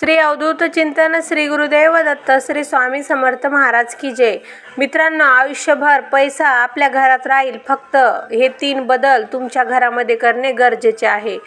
श्री अवधूत चिंतन श्री गुरुदेव दत्त श्री स्वामी समर्थ महाराज की जय. मित्रांनो आयुष्यभर पैसा आपल्या घरात राहील. फक्त हे तीन बदल तुमच्या घरामध्ये करणे गरजेचे आहे.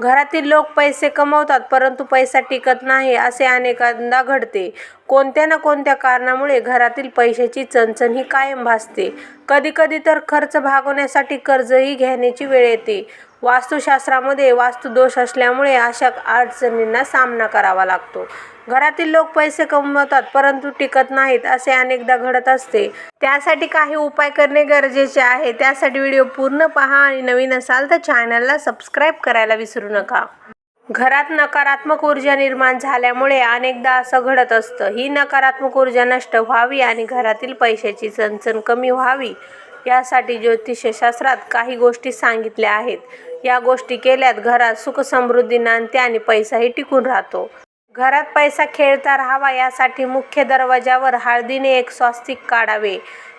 घरातील लोक पैसे कमवतात परंतु पैसा टिकत नाही असे अनेकांदा घडते. कोणत्या ना कोणत्या कारणामुळे घरातील पैशाची चणचण ही कायम भासते. कधीकधी तर खर्च भागवण्यासाठी कर्जही घेण्याची वेळ येते. वास्तुशास्त्रामध्ये वास्तुदोष असल्यामुळे अशा अडचणींना सामना करावा लागतो. घरातील लोक पैसे कमवतात परंतु टिकत नाहीत असे अनेकदा घडत असते. त्यासाठी काही उपाय करणे गरजेचे आहे. त्यासाठी व्हिडिओ पूर्ण पहा आणि नवीन असाल तर चॅनलला सबस्क्राईब करायला विसरू नका. घरात नकारात्मक ऊर्जा निर्माण झाल्यामुळे अनेकदा असं घडत असतं. ही नकारात्मक ऊर्जा नष्ट व्हावी आणि घरातील पैशाची चणचण कमी व्हावी यासाठी ज्योतिषशास्त्रात काही गोष्टी सांगितल्या आहेत. या गोष्टी केल्यात घरात सुख समृद्धी नांदते आणि पैसाही टिकून राहतो. घरात पैसा खेळता राहावा यासाठी मुख्य दरवाजावर हळदीने एक स्वास्तिक काढावे.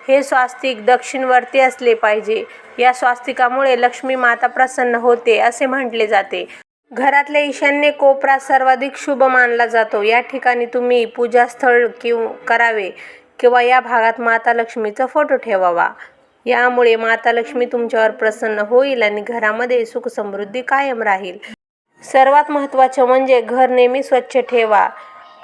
हे स्वास्तिक दक्षिणवर्ती असले पाहिजे. या स्वास्तिकामुळे लक्ष्मी माता प्रसन्न होते असे म्हटले जाते. घरातल्या ईशान्य कोपरा सर्वाधिक शुभ मानला जातो. या ठिकाणी तुम्ही पूजास्थळ किंवा करावे किंवा या भागात माता लक्ष्मीचा फोटो ठेवावा. यामुळे माता लक्ष्मी तुमच्यावर प्रसन्न होईल आणि घरामध्ये सुख समृद्धी कायम राहील. सर्वात महत्त्वाचं म्हणजे घर नेहमी स्वच्छ ठेवा.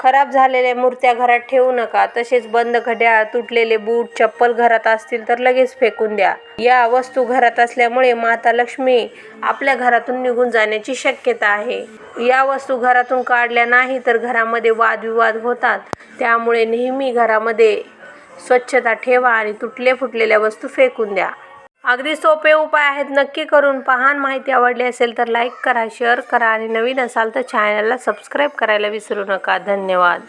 खराब झालेल्या मूर्त्या घरात ठेवू नका. तसेच बंद घड्याळ तुटलेले बूट चप्पल घरात असतील तर लगेच फेकून द्या. या वस्तू घरात असल्यामुळे माता लक्ष्मी आपल्या घरातून निघून जाण्याची शक्यता आहे. या वस्तू घरातून काढल्या नाही तर घरामध्ये वादविवाद होतात. त्यामुळे नेहमी घरामध्ये स्वच्छता ठेवा आणि तुटले फुटलेल्या वस्तू फेकून द्या. अगदी सोपे उपाय आहेत. नक्की करून पहान. माहिती आवडली असेल तर लाईक करा शेअर करा आणि नवीन असाल तर चॅनलला सबस्क्राईब करायला विसरू नका. धन्यवाद.